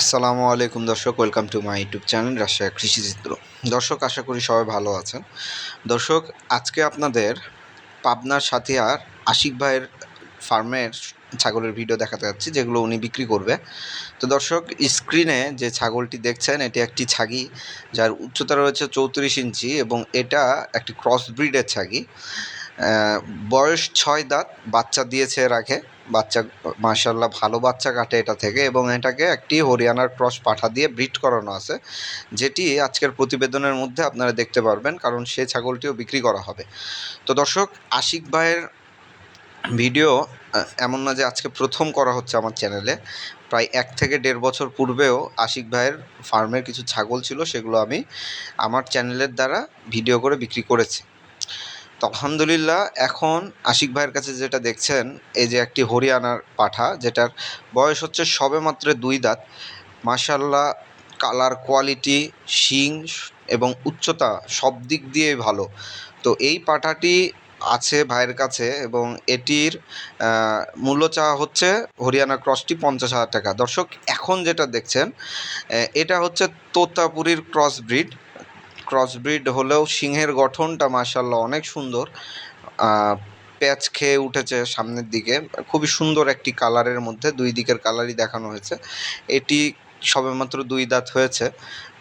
আসসালামু আলাইকুম দর্শক, welcome to my YouTube channel Rajshahi কৃষি চিত্র। দর্শক, আশা করি সবাই ভালো আছেন। দর্শক, আজকে আপনাদের পাবনার সাথিয়ার আশিক ভাইয়ের ফার্মের ছাগলের ভিডিও দেখাতে যাচ্ছি, যেগুলো উনি বিক্রি করবে। তো দর্শক, স্ক্রিনে যে ছাগলটি দেখছেন, এটি একটি ছাগি, যার উচ্চতা রয়েছে চৌত্রিশ ইঞ্চি এবং এটা একটি ক্রস ব্রিডের ছাগি। বয়স ছয় দাঁত, বাচ্চা দিয়েছে এর আগে। বাচ্চা মার্শাল্লাহ ভালো বাচ্চা কাটে এটা থেকে এবং এটাকে একটি হরিয়ানার ক্রস পাঠা দিয়ে ব্রিড করানো আছে, যেটি আজকের প্রতিবেদনের মধ্যে আপনারা দেখতে পারবেন, কারণ সে ছাগলটিও বিক্রি করা হবে। তো দর্শক, আশিক ভাইয়ের ভিডিও এমন না যে আজকে প্রথম করা হচ্ছে আমার চ্যানেলে। প্রায় এক থেকে দেড় বছর পূর্বেও আশিক ভাইয়ের ফার্মের কিছু ছাগল ছিল, সেগুলো আমি আমার চ্যানেলের দ্বারা ভিডিও করে বিক্রি করেছি। আলহামদুলিল্লাহ, এখন আশিক ভাইয়ের কাছে যেটা দেখছেন, এই যে একটি হরিয়ানার পাঠা, যেটার বয়স হচ্ছে সবে মাত্র দুই দাঁত মাশাল্লাহ কালার, কোয়ালিটি, শিং এবং উচ্চতা সব দিক দিয়ে ভালো। তো এই পাঠাটি আছে ভাইয়ের কাছে এবং এটির মূল্য চাওয়া হচ্ছে হরিয়ানা ক্রসটি পঞ্চাশ হাজার টাকা। দর্শক, এখন যেটা দেখছেন এটা হচ্ছে তোতাপুরীর ক্রস ব্রিড ক্রস ব্রিড হলেও সিংহের গঠনটা মার্শাল্লাহ অনেক সুন্দর। প্যাচ খেয়ে উঠেছে সামনের দিকে। খুবই সুন্দর একটি কালারের মধ্যে, দুই দিকের কালারই দেখানো হয়েছে। এটি সবেমাত্র দুই দাঁত হয়েছে।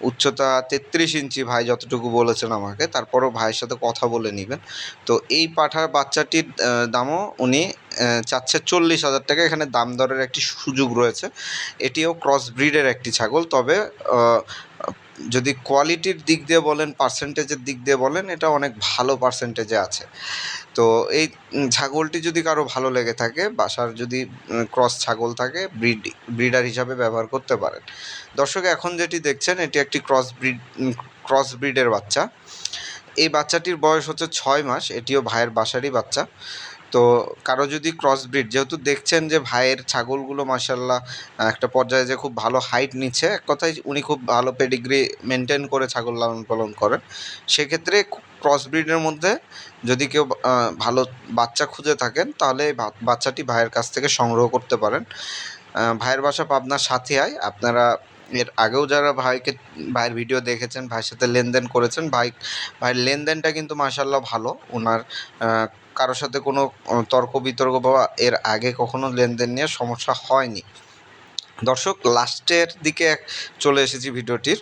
উচ্চতা তেত্রিশ ইঞ্চি ভাই, যতটুকু বলেছেন আমাকে। তারপরও ভাইয়ের সাথে কথা বলে নেবেন। তো এই পাঠার বাচ্চাটির দামও উনি চাচ্ছে চল্লিশ হাজার টাকা। এখানে দাম দরের একটি সুযোগ রয়েছে। এটিও ক্রস ব্রিডের একটি ছাগল। তবে যদি কোয়ালিটির দিক দিয়ে বলেন পার্সেন্টেজের দিক দিয়ে বলেন, এটা অনেক ভালো পার্সেন্টেজে আছে। তো এই ছাগলটি যদি কারও ভালো লেগে থাকে, বাসার যদি ক্রস ছাগল থাকে ব্রিড ব্রিডার হিসাবে ব্যবহার করতে পারেন। দর্শক, এখন যেটি দেখছেন, এটি একটি ক্রস ব্রিড ক্রস ব্রিডের বাচ্চা। এই বাচ্চাটির বয়স হচ্ছে ছয় মাস, এটিও ভাইয়ের বাসারই বাচ্চা। তো কারও যদি ক্রস ব্রিড যেহেতু দেখছেন যে ভাইয়ের ছাগলগুলো মাসাল্লাহ একটা পর্যায়ে যে খুব ভালো হাইট নিচ্ছে, এক কথায় উনি খুব ভালো পেডিগ্রি মেনটেন করে ছাগল লালন পালন করেন। সেক্ষেত্রে ক্রস ব্রিডের মধ্যে যদি কেউ ভালো বাচ্চা খুঁজে থাকেন, তাহলে বাচ্চাটি ভাইয়ের কাছ থেকে সংগ্রহ করতে পারেন। ভাইয়ের বাসা পাবনার সাথে সাথিয়ায়, আপনারা এর আগেও যারা ভাইকে, ভাইয়ের ভিডিও দেখেছেন, ভাইয়ের সাথে লেনদেন করেছেন, ভাই, ভাইয়ের লেনদেনটা কিন্তু মাসাল্লাহ ভালো। ওনার কারোর সাথে কোনো তর্ক বিতর্ক বা এর আগে কখনো লেনদেন নিয়ে সমস্যা হয়নি। দর্শক, লাস্টের দিকে চলে এসেছি ভিডিওটির।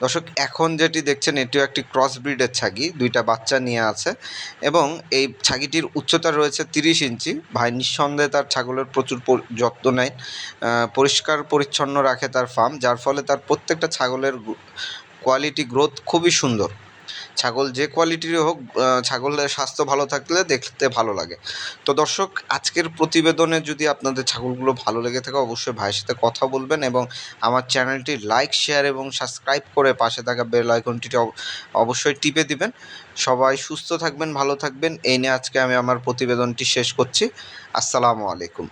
দর্শক, এখন যেটি দেখছেন, এটিও একটি ক্রস ব্রিডের ছাগি। দুইটা বাচ্চা নিয়ে আছে এবং এই ছাগিটির উচ্চতা রয়েছে তিরিশ ইঞ্চি। ভাই, নিঃসন্দেহে তার ছাগলের প্রচুর পরি- যত্ন নেয় পরিষ্কার, পরিচ্ছন্ন রাখে তার ফার্ম যার ফলে তার প্রত্যেকটা ছাগলের কোয়ালিটি গ্রোথ খুবই সুন্দর। ছাগল যে কোয়ালিটিরই হোক ছাগলের স্বাস্থ্য ভালো থাকলে দেখতে ভালো লাগে। তো দর্শক, আজকের প্রতিবেদনে যদি আপনাদের ছাগলগুলো ভালো লেগে থাকে, অবশ্যই ভাইয়ের সাথে কথা বলবেন এবং আমার চ্যানেলটি লাইক শেয়ার এবং সাবস্ক্রাইব করে পাশে থাকা বেল আইকনটি অবশ্যই টিপে দিবেন। সবাই সুস্থ থাকবেন, ভালো থাকবেন। এই নিয়ে আজকে আমি আমার প্রতিবেদনটি শেষ করছি। আসসালামু আলাইকুম।